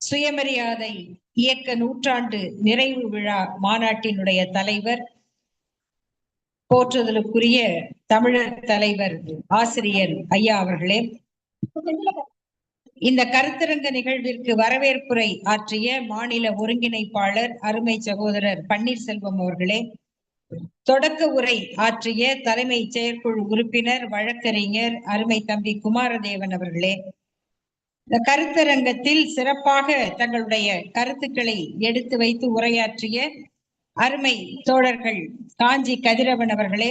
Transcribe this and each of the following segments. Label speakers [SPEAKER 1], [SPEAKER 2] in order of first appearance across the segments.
[SPEAKER 1] சுயமரியாதை இயக்க நூற்றாண்டு நிறைவு விழா மாநாட்டினுடைய தலைவர் போற்றுதலுக்குரிய தமிழர் தலைவர் ஆசிரியர் ஐயா அவர்களே இந்த கருத்தரங்க நிகழ்விற்கு வரவேற்புரை ஆற்றிய மாநில ஒருங்கிணைப்பாளர் அருமை சகோதரர் பன்னீர்செல்வம் அவர்களே தொடக்க உரை ஆற்றிய தலைமை செயற்குழு உறுப்பினர் வழக்கறிஞர் அருமை தம்பி குமாரதேவன் அவர்களே இந்த கருத்தரங்கத்தில் சிறப்பாக தங்களுடைய கருத்துக்களை எடுத்து வைத்து உரையாற்றிய அருமை தோழர்கள் காஞ்சி கதிரவன் அவர்களே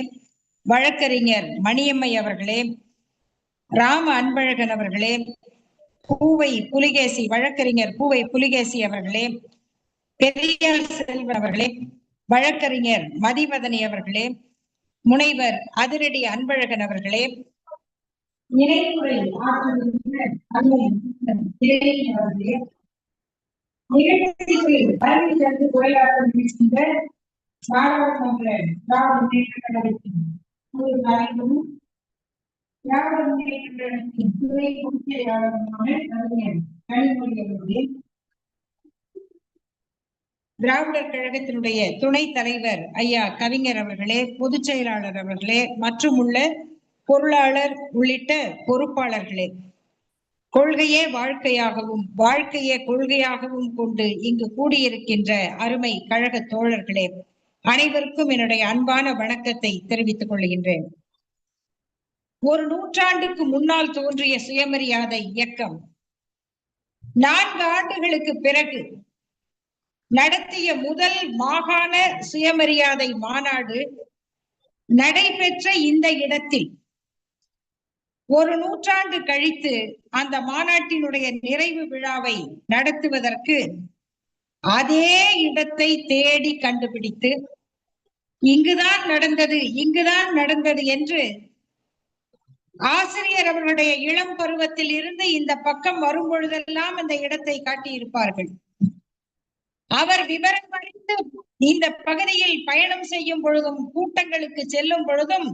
[SPEAKER 1] வழக்கறிஞர் மணியம்மை அவர்களே ராம அன்பழகன் அவர்களே பூவை புலிகேசி வழக்கறிஞர் பூவை புலிகேசி அவர்களே பெரியார் செல்வன் அவர்களே வழக்கறிஞர் மதிவதனி அவர்களே முனைவர் அதிரடி அன்பழகன் அவர்களே நினைவுரை ஆற்றுகின்ற தந்து உரையாற்ற நாடாளுமன்ற திராவிட முன்னேற்ற கழகத்தின் தலைவரும் திராவிட முன்னேற்ற கழகத்தின் துணை கவிஞர் கனிமொழி அவர்களே திராவிடர் கழகத்தினுடைய துணை தலைவர் ஐயா கவிஞர் அவர்களே பொதுச் செயலாளர் அவர்களே மற்றும் உள்ள பொருளாளர் உள்ளிட்ட பொறுப்பாளர்களே கொள்கையே வாழ்க்கையாகவும் வாழ்க்கையே கொள்கையாகவும் கொண்டு இங்கு கூடியிருக்கின்ற அருமை கழக தோழர்களே அனைவருக்கும் என்னுடைய அன்பான வணக்கத்தை தெரிவித்துக் கொள்கின்றேன். ஒரு நூற்றாண்டுக்கு முன்னால் தோன்றிய சுயமரியாதை இயக்கம் நான்கு ஆண்டுகளுக்கு பிறகு நடத்திய முதல் மாகாண சுயமரியாதை மாநாடு நடைபெற்ற இந்த இடத்தில் ஒரு நூற்றாண்டு கழித்து அந்த மாநாட்டினுடைய நிறைவு விழாவை நடத்துவதற்கு அதே இடத்தை தேடி கண்டுபிடித்து இங்குதான் நடந்தது இங்குதான் நடந்தது என்று ஆசிரியர் அவர்களுடைய இளம் பருவத்தில் இருந்து இந்த பக்கம் வரும் பொழுதெல்லாம் இந்த இடத்தை காட்டியிருப்பார்கள். அவர் விவரம் அறிந்து இந்த பகுதியில் பயணம் செய்யும் பொழுதும் கூட்டங்களுக்கு செல்லும் பொழுதும்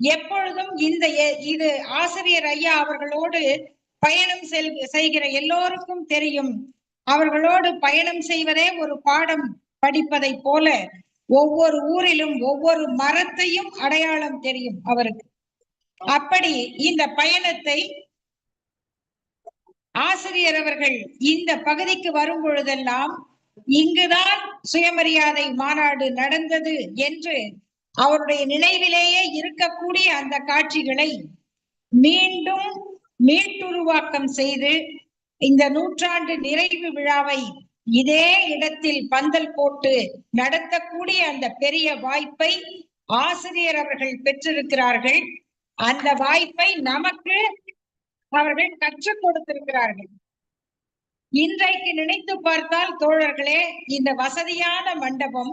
[SPEAKER 1] எப்பொழுதும் இந்த இது ஆசிரியர் ஐயா அவர்களோடு பயணம் செல் செய்கிற எல்லோருக்கும் தெரியும். அவர்களோடு பயணம் செய்வதே ஒரு பாடம் படிப்பதை போல ஒவ்வொரு ஊரிலும் ஒவ்வொரு மரத்தையும் அடையாளம் தெரியும் அவருக்கு. அப்படி இந்த பயணத்தை ஆசிரியர் அவர்கள் இந்த பகுதிக்கு வரும் பொழுதெல்லாம் இங்குதான் சுயமரியாதை மாநாடு நடந்தது என்று அவருடைய நினைவிலேயே இருக்கக்கூடிய அந்த காட்சிகளை மீண்டும் மீட்டுருவாக்கம் செய்து இந்த நூற்றாண்டு நிறைவு விழாவை இதே இடத்தில் பந்தல் போட்டு நடத்தக்கூடிய அந்த பெரிய வாய்ப்பை ஆசிரியர் அவர்கள் பெற்றிருக்கிறார்கள். அந்த வாய்ப்பை நமக்கு அவர்கள் கற்றுக் கொடுத்திருக்கிறார்கள். இன்றைக்கு நினைத்து பார்த்தால் தோழர்களே இந்த வசதியான மண்டபம்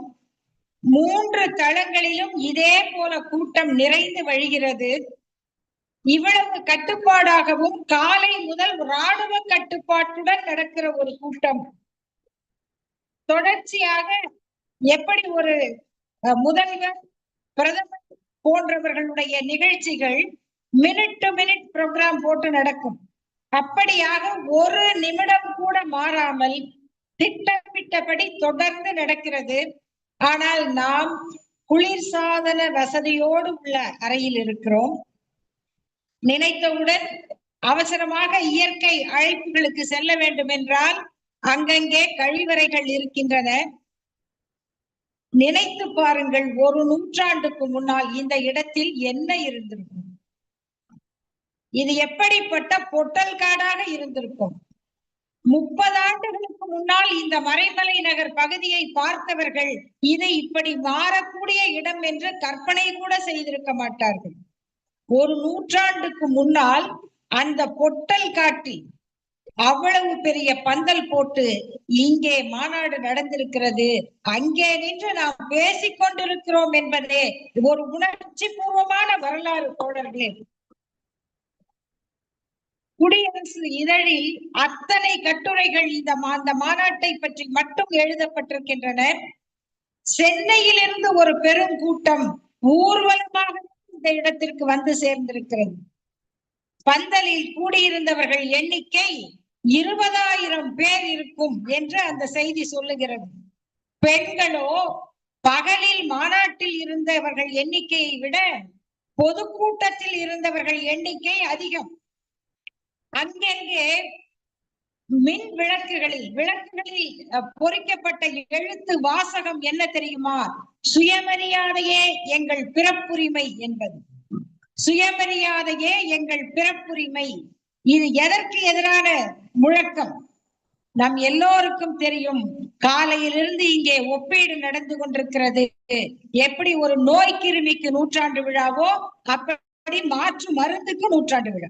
[SPEAKER 1] மூன்று தளங்களிலும் இதே போல கூட்டம் நிறைந்து வழிகிறது. இவ்வளவு கட்டுப்பாடாகவும் காலை முதல் ராணுவ கட்டுப்பாட்டுடன் நடக்கிற ஒரு கூட்டம். தொடர்ச்சியாக எப்படி ஒரு முதல்வர் பிரதமர் போன்றவர்களுடைய நிகழ்ச்சிகள் மினிட் டு மினிட் ப்ரோக்ராம் போட்டு நடக்கும். அப்படியாக ஒரு நிமிடம் கூட மாறாமல் திட்டமிட்டபடி தொடர்ந்து நடக்கிறது. ஆனால் நாம் குளிர்சாதன வசதியோடு உள்ள அறையில் இருக்கிறோம். நினைத்தவுடன் அவசரமாக இயற்கை அழைப்புகளுக்கு செல்ல வேண்டும் என்றால் அங்கங்கே கழிவறைகள் இருக்கின்றன. நினைத்து பாருங்கள் ஒரு நூற்றாண்டுக்கு முன்னால் இந்த இடத்தில் என்ன இருந்திருக்கும்? இது எப்படிப்பட்ட பொட்டல் காடாக இருந்திருக்கும்? முப்பது ஆண்டுகளுக்கு முன்னால் இந்த மறைமலை நகர் பகுதியை பார்த்தவர்கள் இது இப்படி மாறக்கூடிய இடம் என்று கற்பனை கூட செய்திருக்க மாட்டார்கள். ஒரு நூற்றாண்டுக்கு முன்னால் அந்த பொட்டல் காட்டி அவ்வளவு பெரிய பந்தல் போட்டு இங்கே மாநாடு நடந்திருக்கிறது அங்கே நின்று நாம் பேசிக் கொண்டிருக்கிறோம் என்பதே ஒரு உணர்ச்சி பூர்வமான வரலாறு தோழர்களே. குடியரசு இதழில் அத்தனை கட்டுரைகள் இந்த அந்த மாநாட்டை பற்றி மட்டும் எழுதப்பட்டிருக்கின்றன சென்னையில் இருந்து ஒரு பெரும் கூட்டம் ஊர்வலமாக இந்த இடத்திற்கு வந்து சேர்ந்திருக்கிறது. பந்தலில் கூடியிருந்தவர்கள் எண்ணிக்கை இருபதாயிரம் பேர் இருக்கும் என்று அந்த செய்தி சொல்லுகிறது. பெண்களோ பகலில் மாநாட்டில் இருந்தவர்கள் எண்ணிக்கையை விட பொதுக்கூட்டத்தில் இருந்தவர்கள் எண்ணிக்கை அதிகம். அங்கங்கே மின் விளக்குகளில் விளக்குகளில் பொறிக்கப்பட்ட எழுத்து வாசகம் என்ன தெரியுமா? சுயமரியாதையே எங்கள் பிறப்புரிமை என்பது. சுயமரியாதையே எங்கள் பிறப்புரிமை. இது எதற்கு எதிரான முழக்கம்? நம் எல்லோருக்கும் தெரியும். காலையிலிருந்து இங்கே ஒப்பீடு நடந்து கொண்டிருக்கிறது. எப்படி ஒரு நோய் கிருமிக்கு நூற்றாண்டு விழாவோ அப்படி மாற்று மருந்துக்கு நூற்றாண்டு விழா.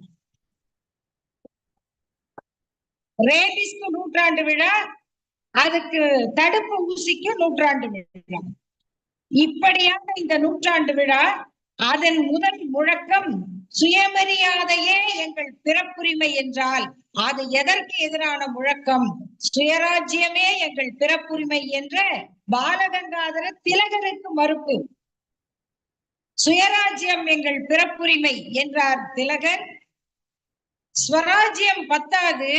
[SPEAKER 1] ரேபிஸ்க்கு நூற்றாண்டு விழா அதுக்கு தடுப்பு ஊசிக்கு நூற்றாண்டு விழா. இப்படியாக இந்த நூற்றாண்டு விழா அதன் முதல் முழக்கம் சுயமரியாதையே எங்கள் பிறப்புரிமை என்றால் அது எதற்கு எதிரான முழக்கம்? சுயராஜ்யமே எங்கள் பிறப்புரிமை என்ற பாலகங்காதர திலகருக்கு மறுப்பு. சுயராஜ்யம் எங்கள் பிறப்புரிமை என்றார் திலகர். ஸ்வராஜ்யம் பத்தாது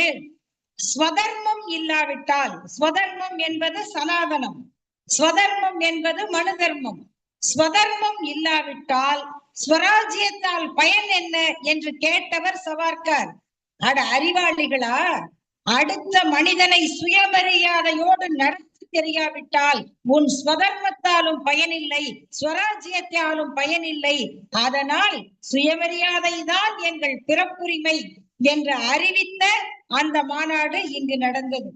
[SPEAKER 1] ஸ்வதர்மம் இல்லாவிட்டால் ஸ்வதர்மம் என்பது சனாதனம். ஸ்வதர்மம் என்பது மனு தர்மம் ஸ்வதர்மம் இல்லாவிட்டால் ஸ்வராஜ்யத்தால் பயன் என்ன என்று கேட்டவர் சவார்கர் அட அறிவாளிகளா அடுத்த மனிதனை சுயமரியாதையோடு நடத்தி தெரியாவிட்டால் உன் ஸ்வதர்மத்தாலும் பயனில்லை ஸ்வராஜ்யத்தாலும் பயனில்லை. அதனால் சுயமரியாதை தான் எங்கள் பிறப்புரிமை என்று அறிவித்த அந்த மாநாடு இங்கு நடந்தது.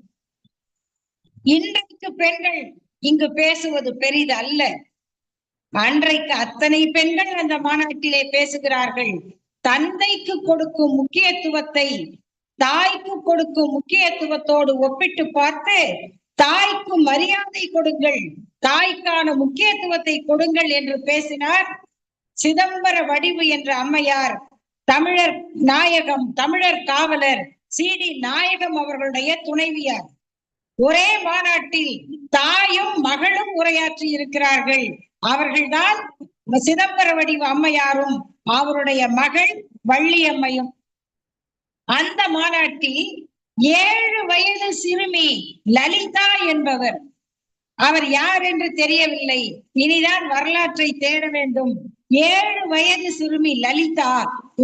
[SPEAKER 1] இன்றைக்கு பெண்கள் இங்கு பேசுவது பெரிது அல்ல அன்றைக்கு அத்தனை பெண்கள் அந்த மாநாட்டிலே பேசுகிறார்கள். தந்தைக்கு கொடுக்கும் முக்கியத்துவத்தை தாய்க்கு கொடுக்கும் முக்கியத்துவத்தோடு ஒப்பிட்டு பார்த்து தாய்க்கு மரியாதை கொடுங்கள் தாய்க்கான முக்கியத்துவத்தை கொடுங்கள் என்று பேசினார் சிதம்பர வடிவு என்ற அம்மையார் தமிழர் நாயகம் தமிழர் காவலர் சிடி நாயகம் அவர்களுடைய துணைவியார். ஒரே மாநாட்டில் தாயும் மகளும் உரையாற்றி இருக்கிறார்கள். அவர்கள்தான் சிதம்பர வடிவு அம்மையாரும் அவருடைய மகள் வள்ளியம்மையும். அந்த மாநாட்டில் ஏழு வயது சிறுமி லலிதா என்பவர். அவர் யார் என்று தெரியவில்லை. இனிதான் வரலாற்றை தேட வேண்டும். ஏழு வயது சிறுமி லலிதா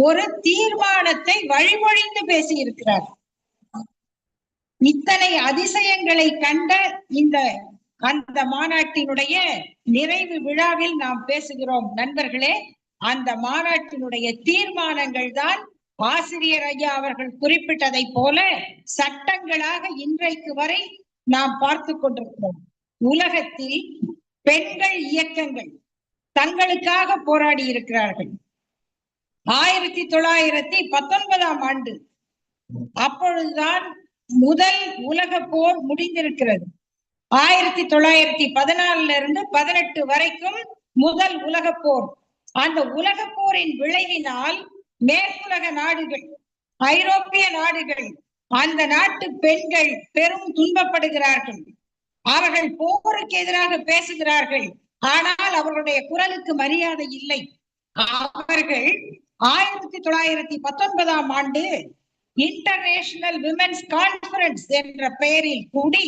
[SPEAKER 1] ஒரு தீர்மானத்தை வழிமொழிந்து பேசியிருக்கிறார். இத்தனை அதிசயங்களை கண்ட இந்த அந்த மாநாட்டினுடைய நிறைவு விழாவில் நாம் பேசுகிறோம். நண்பர்களே அந்த மாநாட்டினுடைய தீர்மானங்கள் தான் ஆசிரியர் ஐயா அவர்கள் குறிப்பிட்டதை போல சட்டங்களாக இன்றைக்கு வரை நாம் பார்த்து கொண்டிருக்கிறோம். உலகத்தில் பெண்கள் இயக்கங்கள் தங்களுக்காக போராடி இருக்கிறார்கள். ஆயிரத்தி தொள்ளாயிரத்தி பத்தொன்பதாம் ஆண்டு அப்பொழுதுதான் முதல் உலக போர் முடிந்திருக்கிறது. ஆயிரத்தி தொள்ளாயிரத்தி பதினாலுல இருந்து பதினெட்டு வரைக்கும் முதல் உலக போர். அந்த உலக போரின் விளைவினால் மேற்குலக நாடுகள் ஐரோப்பிய நாடுகள் அந்த நாட்டு பெண்கள் பெரும் துன்பப்படுகிறார்கள். அவர்கள் போருக்கு எதிராக பேசுகிறார்கள். ஆனால் அவர்களுடைய குரலுக்கு மரியாதை இல்லை. அவர்கள் ஆயிரத்தி தொள்ளாயிரத்தி பத்தொன்பதாம் ஆண்டு இன்டர்நேஷனல் விமென்ஸ் கான்பரன்ஸ் என்ற பெயரில் கூடி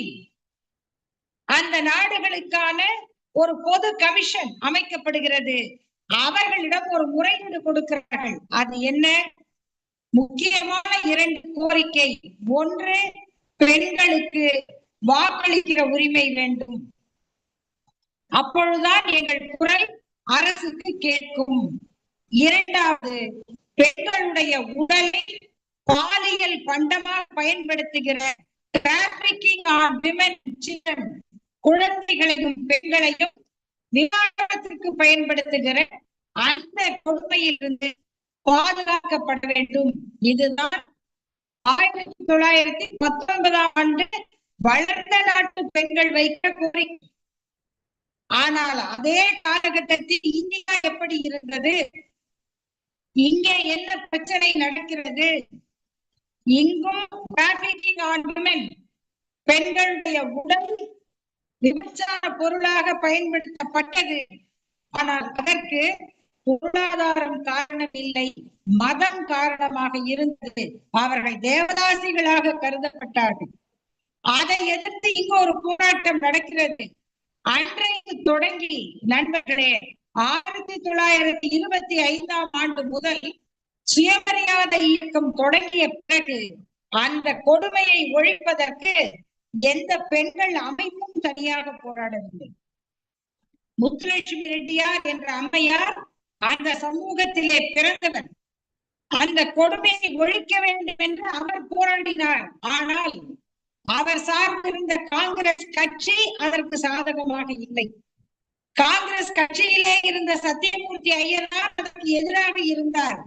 [SPEAKER 1] அந்த நாடுகளுக்கான ஒரு பொது கமிஷன் அமைக்கப்படுகிறது. அவர்களிடம் ஒரு முறையீடு கொடுக்கிறார்கள். அது என்ன? முக்கியமான இரண்டு கோரிக்கை. ஒன்று பெண்களுக்கு வாக்களிக்கிற உரிமை வேண்டும். அப்பொழுதுதான் எங்கள் குரல் அரசுக்கு கேட்கும். இரண்டாவது பெண்களுடைய உடலை பாலியல் பண்டமாக பயன்படுத்துகிற டிராபிகிங் ஆன் விமன் சில்ட்ரன் குழந்தைகளையும் பெண்களையும் விவாதத்திற்கு பயன்படுத்துகிற அந்த கொடுமையிலிருந்து பாதுகாக்கப்பட வேண்டும். இதுதான் ஆயிரத்தி தொள்ளாயிரத்தி பத்தொன்பதாம் ஆண்டு வளர்ந்த நாட்டு பெண்கள் வைக்க கோரிக்கை. ஆனால் அதே காலகட்டத்தில் இந்தியா எப்படி இருந்தது? இங்கே என்ன பிரச்சனை நடக்கிறது? இங்கும் டிராபிகிங் ஆன் விமன் பெண்களுடைய உடல் விபச்சார பொருளாக பயன்படுத்தப்பட்டது. ஆனால் அதற்கு பொருளாதாரம் காரணம் இல்லை மதம் காரணமாக இருந்தது. அவர்கள் தேவதாசிகளாக கருதப்பட்டார்கள். அதை எதிர்த்து இங்க ஒரு போராட்டம் நடக்கிறது. அன்றைக்கு தொடங்கி நண்பர்களே ஆயிரத்தி தொள்ளாயிரத்தி இருபத்தி ஐந்தாம் ஆண்டு முதல் சுயமரியாதை இயக்கம் தொடங்கிய பிறகு அந்த கொடுமையை ஒழிப்பதற்கு எந்த பெண்கள் அமைப்பும் தனியாக போராடவில்லை. முத்துலட்சுமி ரெட்டியார் என்ற அம்மையார் அந்த சமூகத்திலே பிறந்தவர். அந்த கொடுமையை ஒழிக்க வேண்டும் என்று அவர் போராடினார். ஆனால் அவர் சார்ந்திருந்த காங்கிரஸ் கட்சி அதற்கு சாதகமாக இல்லை. காங்கிரஸ் கட்சியிலே இருந்த சத்தியமூர்த்தி ஐயனார் அதற்கு எதிராக இருந்தார்.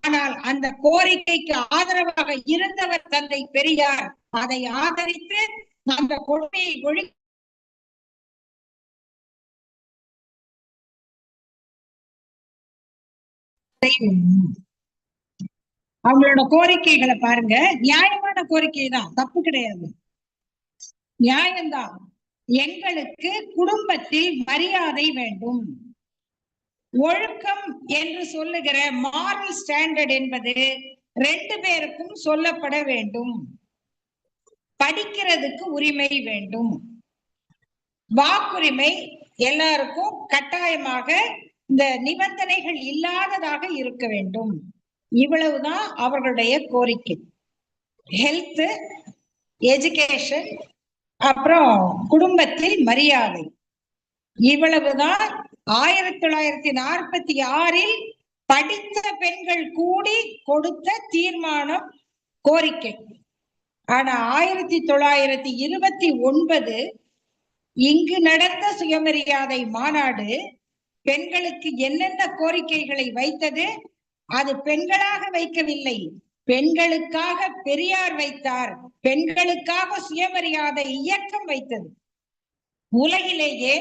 [SPEAKER 1] ஆனால் அந்த கோரிக்கைக்கு ஆதரவாக இருந்தவர் தந்தை பெரியார். அதை ஆதரித்து அந்த கொடுமையை ஒழி அவங்களோட கோரிக்கைகளை பாருங்க. நியாயமான கோரிக்கை தான். தப்பு கிடையாது. நியாயம்தான். எங்களுக்கு குடும்பத்தில் மரியாதை வேண்டும். ஒழுக்கம் என்று சொல்லுகிற மாரல் ஸ்டாண்டர்ட் என்பது ரெண்டு பேருக்கும் சொல்லப்பட வேண்டும். படிக்கிறதுக்கு உரிமை வேண்டும். வாக்குரிமை எல்லாருக்கும் கட்டாயமாக இந்த நிபந்தனைகள் இல்லாததாக இருக்க வேண்டும். இவ்வளவுதான் அவர்களுடைய கோரிக்கை. ஹெல்த் எஜுகேஷன் அப்புறம் குடும்பத்தில் மரியாதை. இவ்வளவுதான் ஆயிரத்தி தொள்ளாயிரத்தி நாற்பத்தி ஆறில் படித்த பெண்கள் கூடி கொடுத்த தீர்மானம் கோரிக்கை. ஆனா ஆயிரத்தி தொள்ளாயிரத்தி இருபத்தி ஒன்பது இங்கு நடந்த சுயமரியாதை மாநாடு பெண்களுக்கு என்னென்ன கோரிக்கைகளை வைத்தது? அது பெண்களாக வைக்கவில்லை. பெண்களுக்காக பெரியார் வைத்தார். பெண்களுக்காக சுயமரியாதை இயக்கம் வைத்தது. உலகிலேயே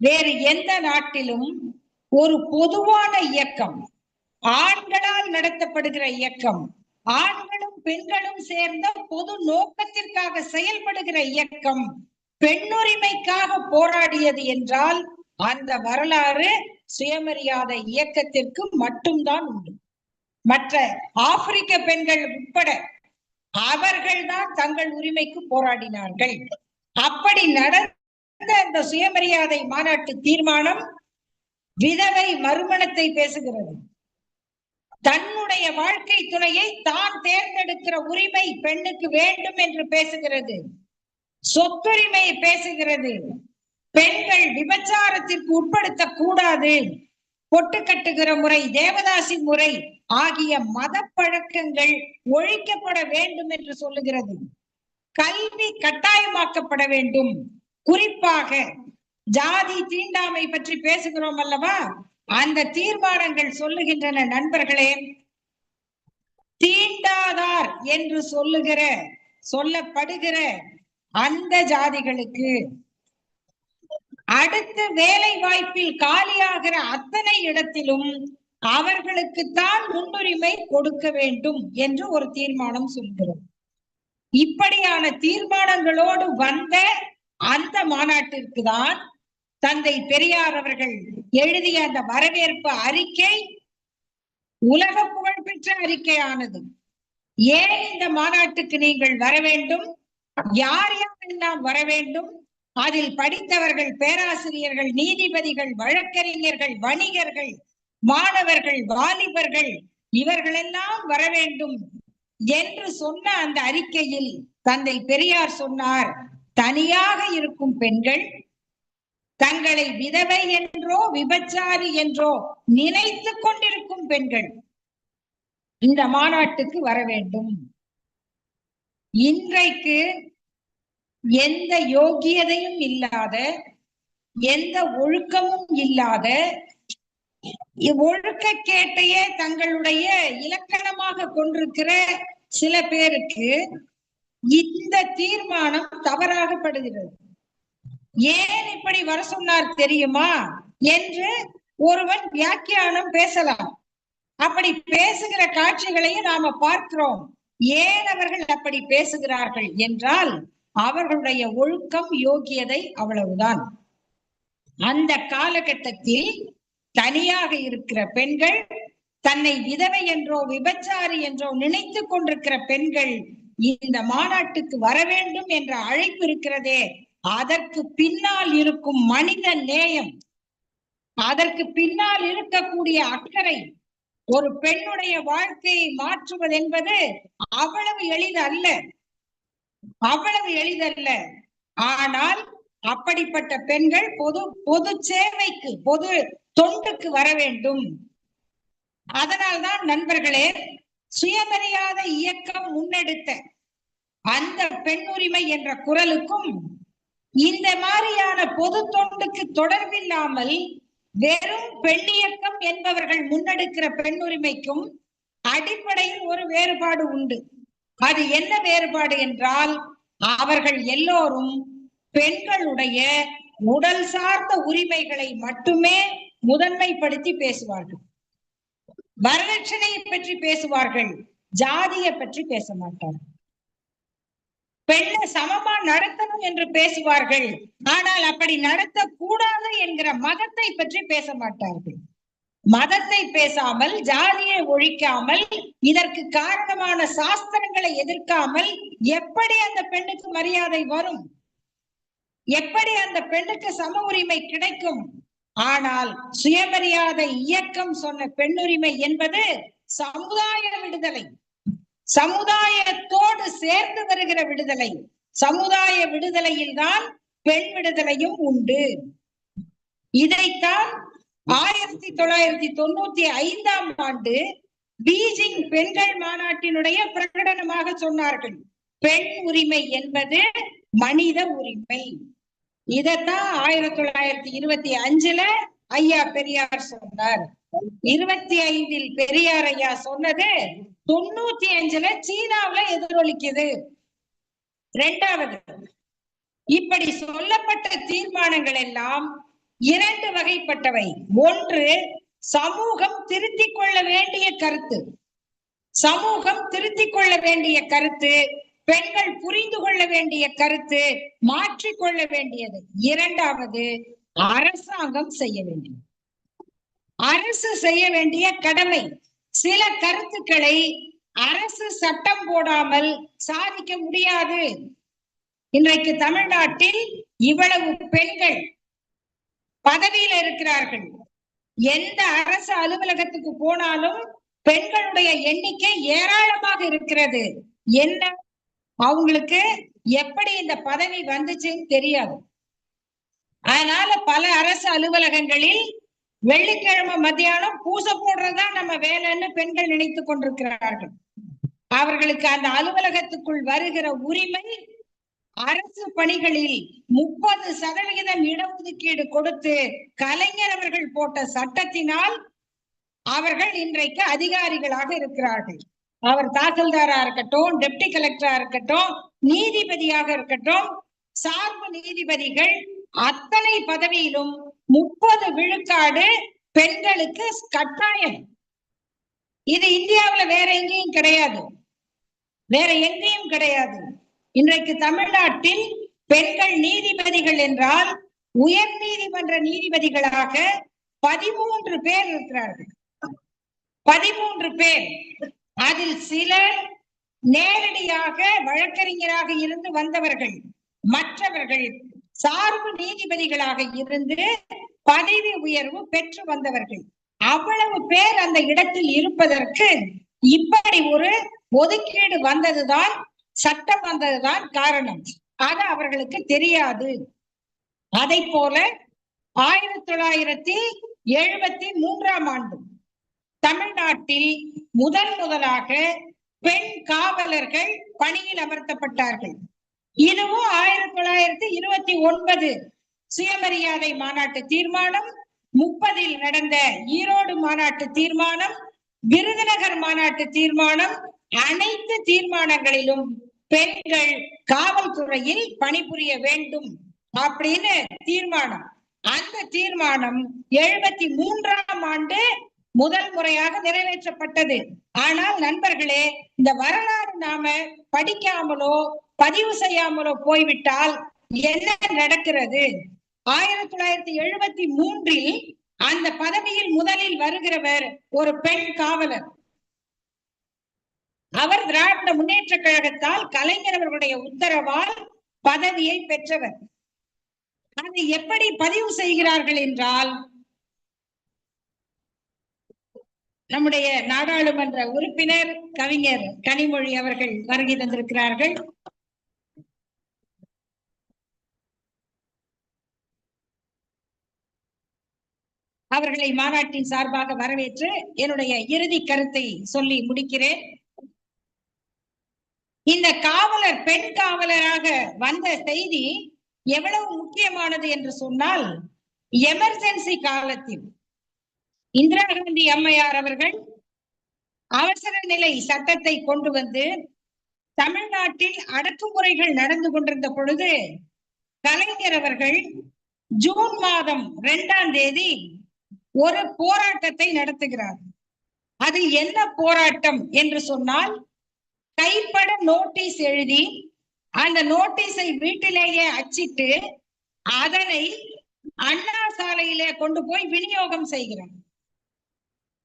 [SPEAKER 1] வேறு எந்த நாட்டிலும் ஒரு பொதுவான இயக்கம் ஆண்களால் நடத்தப்படுகிற இயக்கம் ஆண்களும் பெண்களும் சேர்ந்த பொது நோக்கத்திற்காக செயல்படுகிற இயக்கம் பெண்ணுரிமைக்காக போராடியது என்றால் அந்த வரலாறு சுயமரியாதை இயக்கத்திற்கு மட்டும்தான் உண்டு. மற்ற ஆப்பிரிக்க பெண்கள் உட்பட அவர்கள்தான் தங்கள் உரிமைக்கு போராடினார்கள். அப்படி நடந்த அந்த சுயமரியாதை மாநாட்டு தீர்மானம் விதவை மறுமணத்தை பேசுகிறது. தன்னுடைய வாழ்க்கை துணையை தான் தேர்ந்தெடுக்கிற உரிமை பெண்ணுக்கு வேண்டும் என்று பேசுகிறது. சொத்துரிமையை பேசுகிறது. பெண்கள் விபச்சாரத்திற்கு உட்படுத்த கூடாது பொட்டு கட்டுகிற முறை தேவதாசி முறை ஆகிய மத பழக்கங்கள் ஒழிக்கப்பட வேண்டும் என்று சொல்லுகிறது. கல்வி கட்டாயமாக்கப்பட வேண்டும். குறிப்பாக ஜாதி தீண்டாமை பற்றி பேசுகிறோம் அல்லவா? அந்த தீர்மானங்கள் சொல்லுகின்றன நண்பர்களே. தீண்டாதார் என்று சொல்லுகிற சொல்லப்படுகிற அந்த ஜாதிகளுக்கு அடுத்து வேலை வாய்ப்பில் காலியாகிற அத்தனை இடத்திலும் அவர்களுக்கு தான் முன்னுரிமை கொடுக்க வேண்டும் என்று ஒரு தீர்மானம் சொல்கிறது. இப்படியான தீர்மானங்களோடு வந்த அந்த மாநாட்டிற்கு தான் தந்தை பெரியார் அவர்கள் எழுதிய அந்த வரவேற்பு அறிக்கை உலக புகழ்பெற்ற அறிக்கையானது. ஏன் இந்த மாநாட்டுக்கு நீங்கள் வர வேண்டும்? யார் யாரெல்லாம் வர வேண்டும்? அதில் படித்தவர்கள் பேராசிரியர்கள் நீதிபதிகள் வழக்கறிஞர்கள் வணிகர்கள் மாணவர்கள் வாலிபர்கள் இவர்களெல்லாம் வர வேண்டும் என்று சொன்ன அந்த அறிக்கையில் தந்தை பெரியார் சொன்னார் தனியாக இருக்கும் பெண்கள் தங்களை விதவை என்றோ விபச்சாரி என்றோ நினைத்து கொண்டிருக்கும் பெண்கள் இந்த மாநாட்டுக்கு வர வேண்டும். இன்றைக்கு எந்த யோகியதையும் இல்லாத எந்த ஒழுக்கமும் இல்லாத ஒழுக்க கேட்டையே தங்களுடைய இலக்கணமாக கொண்டிருக்கிற சில பேருக்கு இந்த தீர்மானம் தவறாகப்படுகிறது. ஏன் இப்படி வர சொன்னார் தெரியுமா? என்று ஒருவன் வியாக்கியானம் பேசலாம். அப்படி பேசுகிற காட்சிகளையும் நாம பார்க்கிறோம். ஏன் அவர்கள் அப்படி பேசுகிறார்கள் என்றால் அவர்களுடைய ஒழுக்கம் யோகியதை அவ்வளவுதான். அந்த காலகட்டத்தில் தனியாக இருக்கிற பெண்கள் தன்னை விதவை என்றோ விபச்சாரி என்றோ நினைத்து கொண்டிருக்கிற பெண்கள் இந்த மாநாட்டுக்கு வர வேண்டும் என்ற அழைப்பு இருக்கிறதே. அதற்கு பின்னால் இருக்கும் மனித நேயம் அதற்கு பின்னால் இருக்கக்கூடிய அக்கறை ஒரு பெண்ணுடைய வாழ்க்கையை மாற்றுவது என்பது அவ்வளவு எளிது அல்ல. அவ்வளவு எளிதல்ல. ஆனால் அப்படிப்பட்ட பெண்கள் பொது பொது சேவைக்கு பொது தொண்டுக்கு வர வேண்டும். அதனால்தான் நண்பர்களே சுயமரியாதை இயக்கம் முன்னெடுத்த அந்த பெண் உரிமை என்ற குரலுக்கும் இந்த மாதிரியான பொது தொண்டுக்கு தொடர்பில்லாமல் வெறும் பெண்ணியக்கம் என்பவர்கள் முன்னெடுக்கிற பெண் உரிமைக்கும் அடிப்படையில் ஒரு வேறுபாடு உண்டு. அது என்ன வேறுபாடு என்றால் அவர்கள் எல்லோரும் பெண்களுடைய உடல் சார்ந்த உரிமைகளை மட்டுமே முதன்மைப்படுத்தி பேசுவார்கள். வரதட்சணையை பற்றி பேசுவார்கள் ஜாதியை பற்றி பேச மாட்டார்கள். பெண்ணை சமமா நடத்தணும் என்று பேசுவார்கள் ஆனால் அப்படி நடத்த கூடாது என்கிற மதத்தை பற்றி பேச மாட்டார்கள். மதத்தை பேசாமல் ஜாதியை ஒழிக்காமல் இதற்கு காரணமான சாஸ்திரங்களை எதிர்க்காமல் எப்படி அந்த பெண்ணுக்கு மரியாதை வரும்? எப்படி அந்த பெண்ணுக்கு சம உரிமை கிடைக்கும்? ஆனால் சுயமரியாதை இயக்கம் சொன்ன பெண்ணுரிமை என்பது சமுதாய விடுதலை. சமுதாயத்தோடு சேர்ந்து வருகிற விடுதலை. சமுதாய விடுதலையில் தான் பெண் விடுதலையும் உண்டு. இதைத்தான் ஆயிரத்தி தொள்ளாயிரத்தி தொண்ணூத்தி ஐந்தாம் ஆண்டு பீஜிங் பெண்கள் மாநாட்டினுடைய பிரகடனமாக சொன்னார்கள். பெண் உரிமை என்பது மனித உரிமை. இதத்தான் ஆயிரத்தி தொள்ளாயிரத்தி இருபத்தி அஞ்சுல ஐயா பெரியார் சொன்னார். இருபத்தி ஐந்தில் பெரியார் ஐயா சொன்னது தொண்ணூத்தி அஞ்சுல சீனாவுல எதிரொலிக்குது. இரண்டாவது இப்படி சொல்லப்பட்ட தீர்மானங்கள் எல்லாம் இரண்டு வகைப்பட்டவை. ஒன்று சமூகம் திருத்திக் கொள்ள வேண்டிய கருத்து. சமூகம் திருத்திக் கொள்ள வேண்டிய கருத்து பெண்கள் புரிந்து கொள்ள வேண்டிய கருத்து மாற்றிக்கொள்ள வேண்டியது. இரண்டாவது அரசாங்கம் செய்ய வேண்டியது அரசு செய்ய வேண்டிய கடமை. சில கருத்துக்களை அரசு சட்டம் போடாமல் சாதிக்க முடியாது. இன்றைக்கு தமிழ்நாட்டில் இவ்வளவு பெண்கள் பதவியில இருக்கிறார்கள். எந்த அரசு அலுவலகத்துக்கு போனாலும் பெண்களுடைய எண்ணிக்கை ஏராளமாக இருக்கிறது. என்ன? அவங்களுக்கு எப்படி இந்த பதவி வந்துச்சுன்னு தெரியாது. அதனால பல அரசு அலுவலகங்களில் வெள்ளிக்கிழமை மத்தியானம் பூசை போடுறதா நம்ம வேலைன்னு பெண்கள் நினைத்து கொண்டிருக்கிறார்கள். அவர்களுக்கு அந்த அலுவலகத்துக்குள் வருகிற உரிமை அரசு பணிகளில் முப்பது சதவிகிதம் இடஒதுக்கீடு கொடுத்து கலைஞர் அவர்கள் போட்ட சட்டத்தினால் அவர்கள் இன்றைக்கு அதிகாரிகளாக இருக்கிறார்கள். அவர் தாசில்தாரா இருக்கட்டும் டெப்டி கலெக்டரா இருக்கட்டும் நீதிபதியாக இருக்கட்டும் சார்பு நீதிபதிகள் அத்தனை பதவியிலும் முப்பது விழுக்காடு பெண்களுக்கு கட்டாயம். இது இந்தியாவுல வேற எங்கேயும் கிடையாது. வேற எங்கேயும் கிடையாது. இன்றைக்கு தமிழ்நாட்டில் பெண்கள் நீதிபதிகள் என்றால் உயர் நீதிமன்ற நீதிபதிகளாக பதிமூன்று பேர் இருக்கிறார்கள். பதிமூன்று பேர். அதில் சிலர் நேரடியாக வழக்கறிஞராக இருந்து வந்தவர்கள். மற்றவர்கள் சார்பு நீதிபதிகளாக இருந்து பதவி உயர்வு பெற்று வந்தவர்கள். அவ்வளவு பேர் அந்த இடத்தில் இருப்பதற்கு இப்படி ஒரு ஒதுக்கீடு வந்ததுதான் சட்டம் வந்ததுதான் காரணம். அது அவர்களுக்கு தெரியாது. அதை போல ஆயிரத்தி தொள்ளாயிரத்தி எழுபத்தி மூன்றாம் ஆண்டு தமிழ்நாட்டில் முதன் முதலாக பெண் காவலர்கள் பணியில் அமர்த்தப்பட்டார்கள். இதுவும் ஆயிரத்தி தொள்ளாயிரத்தி இருபத்தி ஒன்பது சுயமரியாதை மாநாட்டு தீர்மானம் முப்பதில் நடந்த ஈரோடு மாநாட்டு தீர்மானம் விருதுநகர் மாநாட்டு தீர்மானம் அனைத்து தீர்மானங்களிலும் பெண்கள் காவல்துறையில் பணிபுரிய வேண்டும் அப்படின்னு தீர்மானம். அந்த தீர்மானம் எழுபத்தி மூன்றாம் ஆண்டு முதல் முறையாக நிறைவேற்றப்பட்டது. ஆனால் நண்பர்களே இந்த வரலாறு நாம படிக்காமலோ பதிவு செய்யாமலோ போய்விட்டால் என்ன நடக்கிறது? ஆயிரத்தி தொள்ளாயிரத்தி எழுபத்தி மூன்றில் அந்த பதவியில் முதலில் வருகிறவர் ஒரு பெண் காவலர். அவர் திராவிட முன்னேற்ற கழகத்தால் கலைஞர் அவர்களுடைய உத்தரவால் பதவியை பெற்றவர். அதை எப்படி பதிவு செய்கிறார்கள் என்றால் நம்முடைய நாடாளுமன்ற உறுப்பினர் கவிஞர் கனிமொழி அவர்கள் வருகை தந்திருக்கிறார்கள். அவர்களை மாநாட்டின் சார்பாக வரவேற்று என்னுடைய இறுதி கருத்தை சொல்லி முடிக்கிறேன். இந்த காவலர் பெண் காவலராக வந்த செய்தி எவ்வளவு முக்கியமானது என்று சொன்னால் எமர்ஜென்சி காலத்தில் இந்திரா காந்தி அம்மையார் அவர்கள் அவசர நிலை சட்டத்தை கொண்டு வந்து தமிழ்நாட்டில் அடக்குமுறைகள் நடந்து கொண்டிருந்த பொழுது கலைஞர் அவர்கள் ஜூன் மாதம் இரண்டாம் தேதி ஒரு போராட்டத்தை நடத்துகிறார். அது என்ன போராட்டம் என்று சொன்னால் கைப்பட நோட்டீஸ் எழுதி அந்த நோட்டீஸை வீட்டிலேயே அச்சிட்டு அதனை அண்ணா சாலையிலே கொண்டு போய் விநியோகம் செய்கிறார்.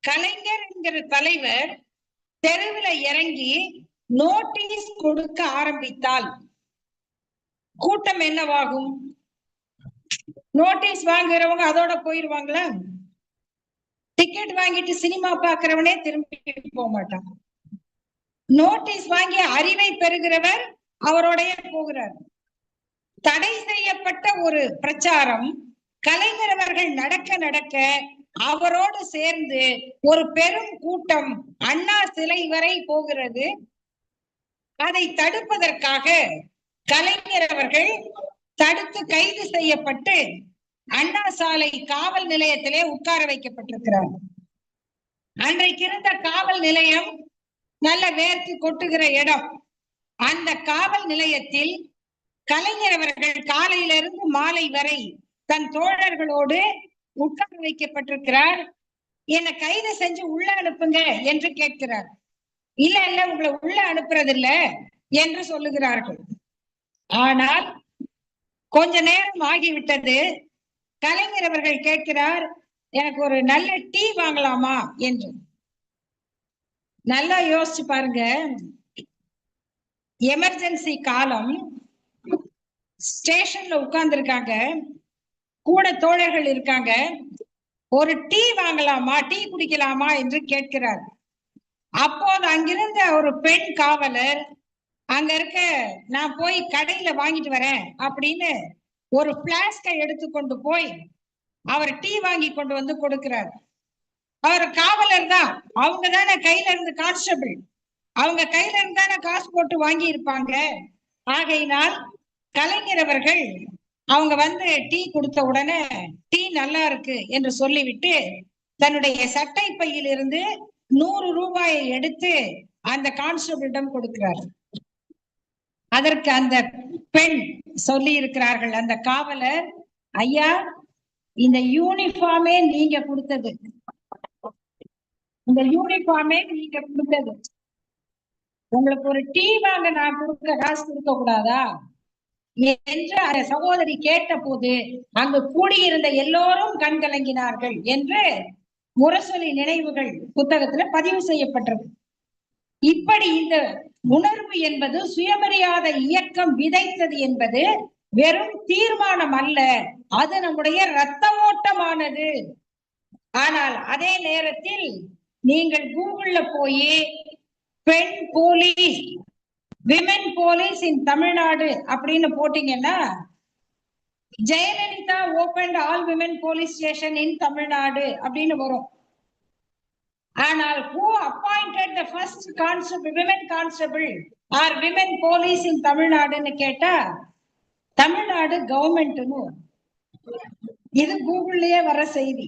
[SPEAKER 1] கலைஞர் என்கிற தலைவர் தெருவில் இறங்கி நோட்டீஸ் கொடுக்க ஆரம்பித்தால் கூட்டம் என்னவாகும்? நோட்டீஸ் வாங்குறவங்க அதோட போயிருவாங்களா? டிக்கெட் வாங்கிட்டு சினிமா பாக்குறவனே திரும்பி போக மாட்டான். நோட்டீஸ் வாங்கி அறிவை பெறுகிறவர் அவருடைய போகிறார். தடை செய்யப்பட்ட ஒரு பிரச்சாரம் கலைஞர் அவர்கள் நடக்க நடக்க அவரோடு சேர்ந்து ஒரு பெரும் கூட்டம் அண்ணா சிலை வரை போகிறது. அதை தடுப்பதற்காக கலைஞர் அவர்கள் தடுத்து கைது செய்யப்பட்டு அண்ணா சாலை காவல் நிலையத்திலே உட்கார வைக்கப்பட்டிருக்கிறார். அன்றைக்கு இருந்த காவல் நிலையம் நல்ல வேர்த்து கொட்டுகிற இடம். அந்த காவல் நிலையத்தில் கலைஞர் அவர்கள் காலையிலிருந்து மாலை வரை தன் தோழர்களோடு உட்கார வைக்கப்பட்டிருக்கிறார். என்னை கைது செஞ்சு உள்ள அனுப்புங்க என்று கேட்கிறார். இல்ல இல்ல உங்களை உள்ள அனுப்புறதில்ல என்று சொல்லுகிறார்கள். ஆனால் கொஞ்ச நேரம் ஆகிவிட்டது. கலைஞர் அவர்கள் கேட்கிறார் எனக்கு ஒரு நல்ல டீ வாங்கலாமா என்று. நல்லா யோசிச்சு பாருங்க. எமர்ஜென்சி காலம் ஸ்டேஷன்ல உட்கார்ந்து இருக்காங்க கூட தோழர்கள் இருக்காங்க. ஒரு டீ வாங்கலாமா டீ குடிக்கலாமா என்று கேட்கிறார். அப்போது அங்கிருந்த ஒரு பெண் காவலர் அங்க இருக்க நான் போய் கடையில வாங்கிட்டு வரேன் அப்படின்னு ஒரு பிளாஸ்கை எடுத்துக்கொண்டு போய் அவர் டீ வாங்கி கொண்டு வந்து கொடுக்கிறார். அவர் காவலர் தான். அவங்க தானே கையில இருந்து கான்ஸ்டபிள் அவங்க கையில இருந்து தானே காசு போட்டு வாங்கி இருப்பாங்க ஆகையினால் கலைஞர் அவர்கள் அவங்க வந்து டீ கொடுத்த உடனே டீ நல்லா இருக்கு என்று சொல்லிவிட்டு தன்னுடைய சட்டை பையில் இருந்து நூறு ரூபாயை எடுத்து அந்த கான்ஸ்டபிளிடம் கொடுக்கிறார். அதற்கு அந்த பெண் சொல்லி இருக்கிறார்கள் அந்த காவலர் ஐயா இந்த யூனிஃபார்மே நீங்க கொடுத்தது. இந்த யூனிஃபார்மே நீங்க கொடுத்தது உங்களுக்கு ஒரு டீ வாங்க நான் கொடுக்க காசு கொடுக்க கூடாதா என்று அந்த சகோதரி கேட்ட போது அங்கு கூடியிருந்த எல்லோரும் கண்கலங்கினார்கள் என்று முரசொலி நினைவுகள் புத்தகத்துல பதிவு செய்யப்பட்டது. இப்படி இந்த உணர்வு என்பது சுயமரியாதை இயக்கம் விதைத்தது என்பது வெறும் தீர்மானம் அல்ல அது நம்முடைய ரத்த ஓட்டமானது. ஆனால் அதே நேரத்தில் நீங்கள் கூகுள்ல போய் பெண் police women police in Tamil Nadu அப்படின்னு போட்டீங்கன்னா Jayalalithaa open all women police station in Tamil Nadu அப்படின்னு வரும். ஆனால் who appointed the first constable women constable or women police in தமிழ்நாடுன்னு கேட்டா தமிழ்நாடு கவர்மெண்ட்னு இது கூகுள்லயே வர செய்தி.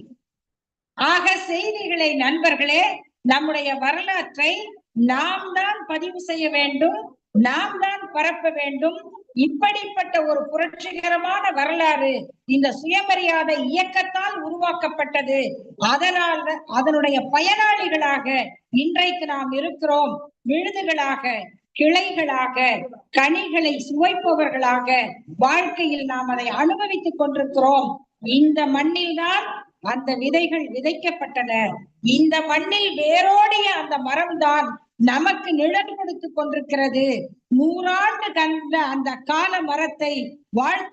[SPEAKER 1] ஆக செய்திகளை நண்பர்களே நம்முடைய வரலாற்றை நாம் தான் பதிவு செய்ய வேண்டும் நாம் தான் பரப்ப வேண்டும். இப்படிப்பட்ட ஒரு புரட்சிகரமான வரலாறு இந்த சுயமரியாதை இயக்கத்தால் உருவாக்கப்பட்டது. அதனால் அதனுடைய பயனாளிகளாக இன்றைக்கு நாம் இருக்கிறோம். விழுதுகளாக கிளைகளாக கனிகளை சுவைப்பவர்களாக வாழ்க்கையில் நாம் அதை அனுபவித்துக் கொண்டிருக்கிறோம். இந்த மண்ணில்தான் அந்த விதைகள் விதைக்கப்பட்டன. இந்த மண்ணில் வேரோடிய அந்த மரம்தான் நமக்கு நிழல் கொடுத்து கொண்டிருக்கிறது. நூறாண்டு கண்ட அந்த கால மரத்தை வாழ்த்து